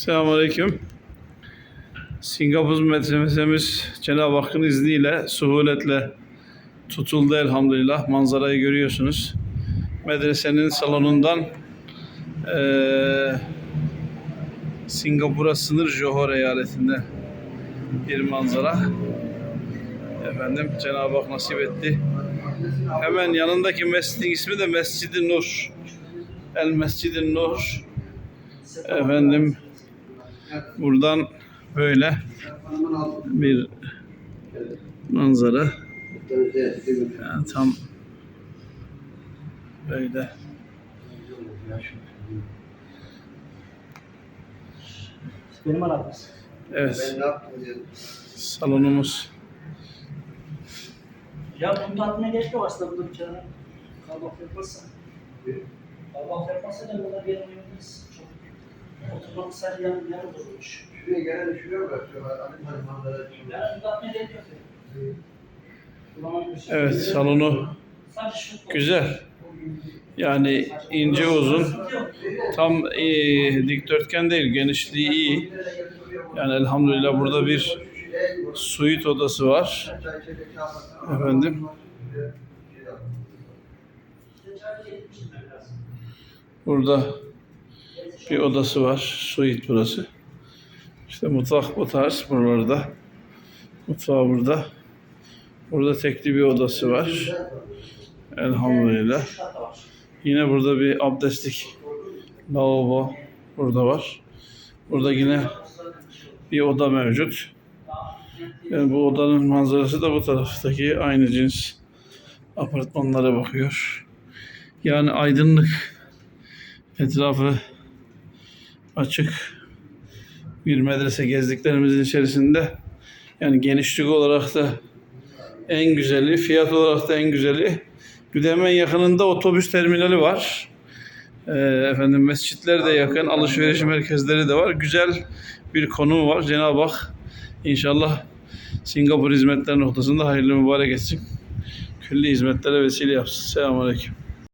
Selamünaleyküm. Singapur medresemiz Cenab-ı Hakk'ın izniyle, suhuletle tutuldu elhamdülillah. Manzarayı görüyorsunuz. Medresenin salonundan eee Singapur'a sınır Johor eyaletinde bir manzara. Efendim Cenab-ı Hak nasip etti. Hemen yanındaki mescidin ismi de Mescid-i Nur. El Mescid-i Nur. Efendim buradan böyle bir manzara. Yani tam böyle. Evet. Salonumuz. Ya bunu tatmine gerek yok aslında burada bir kenara. Kahvaltı yaparsan. Kahvaltı da uyumayız. Çok. Oturmak sadece yan, yan oturmuş. Şuraya gelen şuraya bırakıyorlar. Ali manzara için. Ya bunu tatmine gerek yok. Kullanmak bir şey Evet salonu güzel. Yani ince uzun. Tam e, dikdörtgen değil. Genişliği iyi. Yani elhamdülillah burada bir suite odası var. Efendim. Burada bir odası var. Suite burası. İşte mutfak bu tarz buralarda. Mutfağı burada. Burada tekli bir odası var. Elhamdülillah. Yine burada bir abdestlik lavabo burada var. Burada yine bir oda mevcut. Yani bu odanın manzarası da bu taraftaki aynı cins apartmanlara bakıyor. Yani aydınlık, etrafı açık bir medrese gezdiklerimizin içerisinde yani genişlik olarak da en güzeli, fiyat olarak da en güzeli. Bir de hemen yakınında otobüs terminali var. Ee, efendim mescitler de yakın, alışveriş merkezleri de var. Güzel bir konum var. Cenab-ı Hak inşallah Singapur hizmetler noktasında hayırlı mübarek etsin. Külli hizmetlere vesile yapsın. Selamun Aleyküm.